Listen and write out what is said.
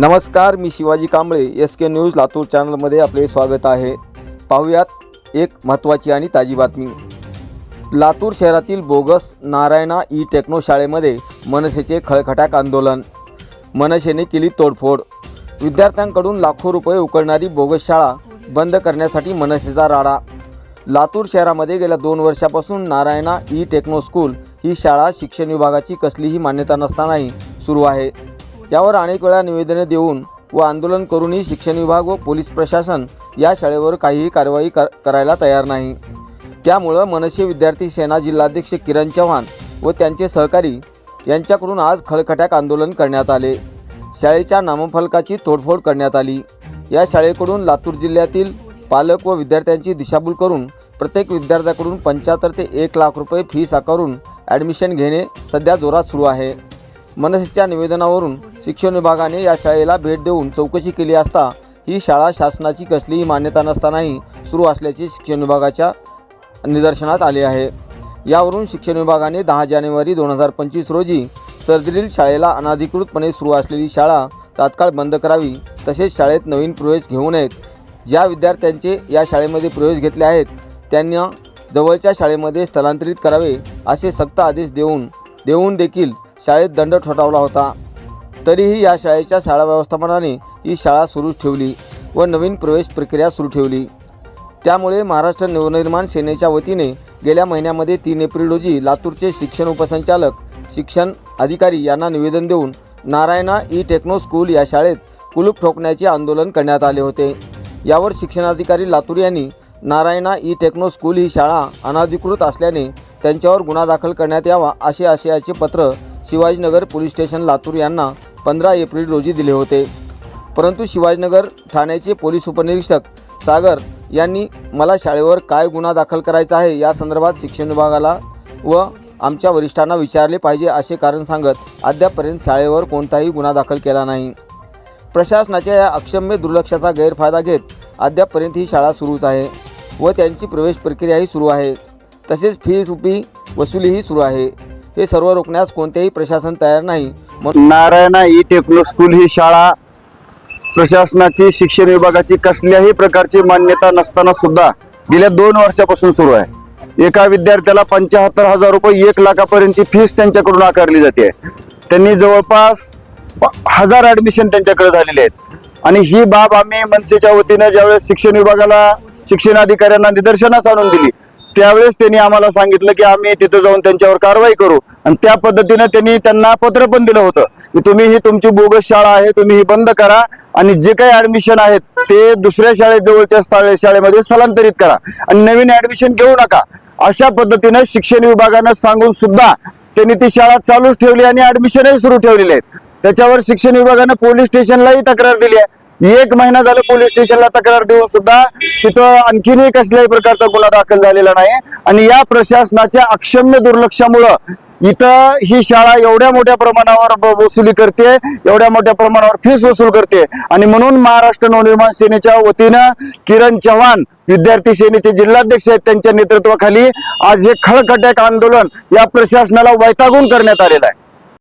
नमस्कार मी Shivaji Kamble S K news Latur चॅनलमध्ये आपले स्वागत आहे. पाहुयात एक महत्त्वाची आणि ताजी बातमी. लातूर शहरातील बोगस नारायणा ई टेक्नो शाळेमध्ये मनसेचे खळखटाक आंदोलन. मनसेने केली तोडफोड. विद्यार्थ्यांकडून लाखो रुपये उकळणारी बोगस शाळा बंद करण्यासाठी मनसेचा राडा. लातूर शहरामध्ये गेल्या दोन वर्षापासून नारायणा ई टेक्नो स्कूल ही शाळा शिक्षण विभागाची कसलीही मान्यता नसतानाही सुरू आहे. यावर अनेक वेळा निवेदने देऊन व आंदोलन करूनही शिक्षण विभाग व पोलीस प्रशासन या शाळेवर काहीही कारवाई कर करायला तयार नाही. त्यामुळं मनसे विद्यार्थी सेना जिल्हाध्यक्ष किरण चव्हाण व त्यांचे सहकारी यांच्याकडून आज खळखट्याक आंदोलन करण्यात आले. शाळेच्या नामफलकाची तोडफोड करण्यात आली. या शाळेकडून लातूर जिल्ह्यातील पालक व विद्यार्थ्यांची दिशाभूल करून प्रत्येक विद्यार्थ्याकडून पंच्याहत्तर ते एक लाख रुपये फी साकारून ॲडमिशन घेणे सध्या जोरात सुरू आहे. मनसेच्या निवेदनावरून शिक्षण विभागाने या शाळेला भेट देऊन चौकशी केली असता ही शाळा शासनाची कसलीही मान्यता नसतानाही सुरू असल्याचे शिक्षण विभागाच्या निदर्शनास आले आहे. यावरून शिक्षण विभागाने दहा जानेवारी दोन हजार पंचवीस रोजी सर्दरील शाळेला अनाधिकृतपणे सुरू असलेली शाळा तात्काळ बंद करावी तसेच शाळेत नवीन प्रवेश घेऊ नयेत. ज्या विद्यार्थ्यांचे या शाळेमध्ये प्रवेश घेतले आहेत त्यांना जवळच्या शाळेमध्ये स्थलांतरित करावे असे सक्त आदेश देऊन देऊन देखील शाळेत दंड ठोठावला होता. तरीही या शाळेच्या शाळा व्यवस्थापनाने ही शाळा सुरूच ठेवली व नवीन प्रवेश प्रक्रिया सुरू ठेवली. त्यामुळे महाराष्ट्र नवनिर्माण सेनेच्या वतीने गेल्या महिन्यामध्ये तीन एप्रिल रोजी लातूरचे शिक्षण उपसंचालक शिक्षण अधिकारी यांना निवेदन देऊन नारायणा ई टेक्नो स्कूल या शाळेत कुलूप ठोकण्याचे आंदोलन करण्यात आले होते. यावर शिक्षणाधिकारी लातूर यांनी नारायणा ई टेक्नो स्कूल ही शाळा अनाधिकृत असल्याने त्यांच्यावर गुन्हा दाखल करण्यात यावा असे आशयाचे पत्र शिवाजीनगर पोलीस स्टेशन लातूर यांना पंधरा एप्रिल रोजी दिले होते. परंतु शिवाजीनगर ठाण्याचे पोलीस उपनिरीक्षक सागर यांनी मला शाळेवर काय गुन्हा दाखल करायचा आहे या संदर्भात शिक्षण विभागाला व आमच्या वरिष्ठांना विचारले पाहिजे असे कारण सांगत अद्यापपर्यंत शाळेवर कोणताही गुन्हा दाखल केला नाही. प्रशासनाच्या या अक्षम्य दुर्लक्षाचा गैरफायदा घेत अद्यापपर्यंत ही शाळा सुरूच आहे व त्यांची प्रवेश प्रक्रियाही सुरू आहे. तसेच फी रुपी वसुलीही सुरू आहे. हे सर्व रोखण्यास कोणतेही प्रशासन तयार नाही. नारायणा ई टेक्नो स्कूल ही शाळा प्रशासनाची शिक्षण विभागाची कसल्याही प्रकारची मान्यता नसताना सुद्धा गेल्या दोन वर्षापासून सुरू आहे. एका विद्यार्थ्याला पंच्याहत्तर हजार रुपये एक लाखापर्यंतची फीस त्यांच्याकडून आकारली जाते. त्यांनी जवळपास हजार ॲडमिशन त्यांच्याकडे झालेले आहेत. आणि ही बाब आम्ही मनसेच्या वतीनं ज्यावेळेस शिक्षण विभागाला शिक्षण अधिकाऱ्यांना निदर्शनास आणून दिली त्यावेळेस त्यांनी आम्हाला सांगितलं की आम्ही तिथं जाऊन त्यांच्यावर कारवाई करू. आणि त्या पद्धतीनं त्यांनी त्यांना पत्र पण दिलं होतं की तुम्ही ही तुमची बोगस शाळा आहे तुम्ही ही बंद करा आणि जे काही ऍडमिशन आहेत ते दुसऱ्या शाळेत जवळच्या शाळेमध्ये स्थलांतरित करा. आणि नवीन ऍडमिशन घेऊ नका. अशा पद्धतीनं शिक्षण विभागानं सांगून सुद्धा त्यांनी ती शाळा चालूच ठेवली आणि ऍडमिशनही सुरू ठेवलेले आहेत. त्याच्यावर शिक्षण विभागानं पोलीस स्टेशनलाही तक्रार दिली आहे. एक महिना झालं पोलीस स्टेशनला तक्रार देऊन सुद्धा तिथं आणखीनही कसल्याही प्रकारचा गुन्हा दाखल झालेला नाही. आणि या प्रशासनाच्या अक्षम्य दुर्लक्षामुळं इथं ही शाळा एवढ्या मोठ्या प्रमाणावर वसुली करते एवढ्या मोठ्या प्रमाणावर फीस वसूल करते. आणि म्हणून महाराष्ट्र नवनिर्माण सेनेच्या वतीनं किरण चव्हाण विद्यार्थी सेनेचे जिल्हाध्यक्ष आहेत त्यांच्या नेतृत्वाखाली आज हे खळखट्याक आंदोलन या प्रशासनाला वैतागून करण्यात आलेलं आहे.